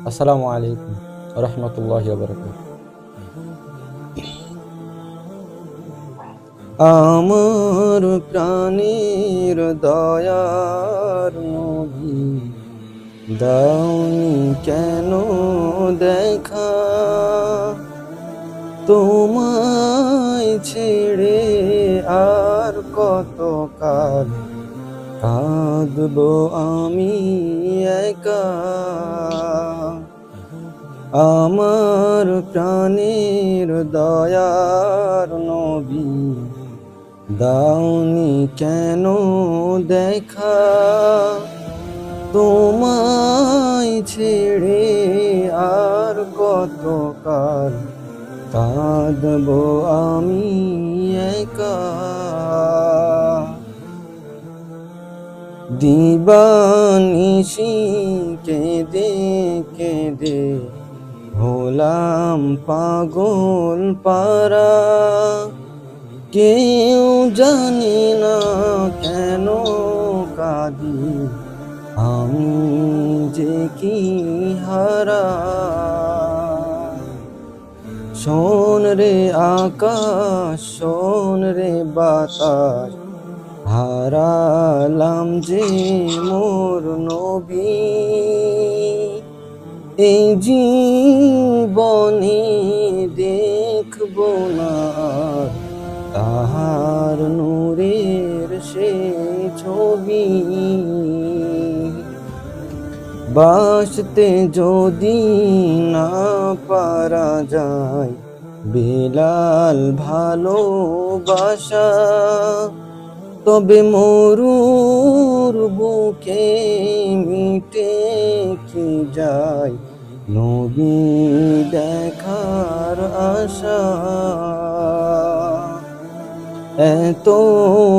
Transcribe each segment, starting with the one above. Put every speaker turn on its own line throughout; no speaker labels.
আসসালামু আলাইকুম রহমতুল্লাহ আমার প্রাণীর দয়ার দাউনি কেন দেখা? তোমায় ছেড়ে আর কত কাল কাঁদব আমি একা? আমার প্রাণের দয়ার নবী দাউনি কেন দেখা? তোমায় ছেড়ে আর কত কাল কাঁদব আমি একা? দিবানিশি কেঁদে কেঁদে হলাম পাগল পারা কেউ জানি না কেন কাঁদি। আমি যে কি হারা। শোন রে আকাশ, শোন রে বাতাস। হারালাম যে মোর নবী। এই জীবনে দেখব না তাহার নূরের সে ছবি। বাসতে যদি না পারা যায়, বেলাল ভালোবাসা, তবে মরুর বুকে মিটে কি যায়? নবী দেখার আশা। এত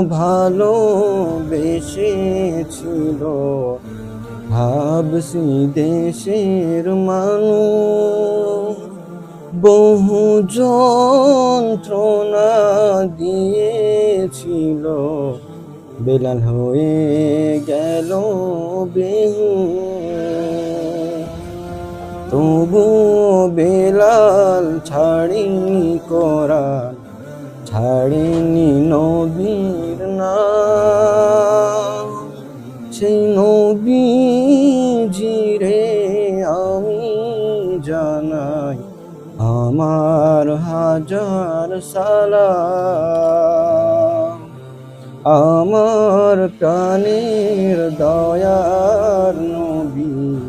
ভালো বেসেছিল ভাবছি দেশের মানুষ। বহু যন্ত্রণা দিয়েছিল। বেলাল হয়ে গেল বেহু তবু বেলাল ছাড়িনি করান ছাড়িনি নবীর নাম। সেই নবী জিরে আমি জানাই আমার হাজার সালাম। আমার প্রাণের দয়ার নবী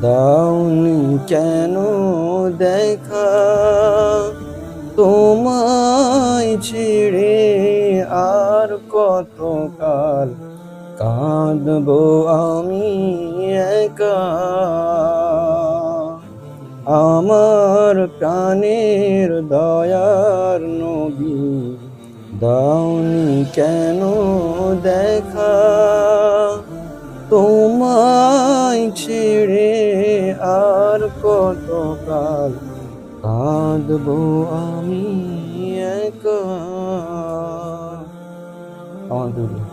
দাউনি কেন দেখা? তোমায় ছেড়ে আর কতকাল কাঁদব আমি একা? আমার প্রাণের দয়ার নবী দাউনি কেন দেখা? তোমায় ছেড়ে আর কত কাল কাঁদব আমি একা? আমাদের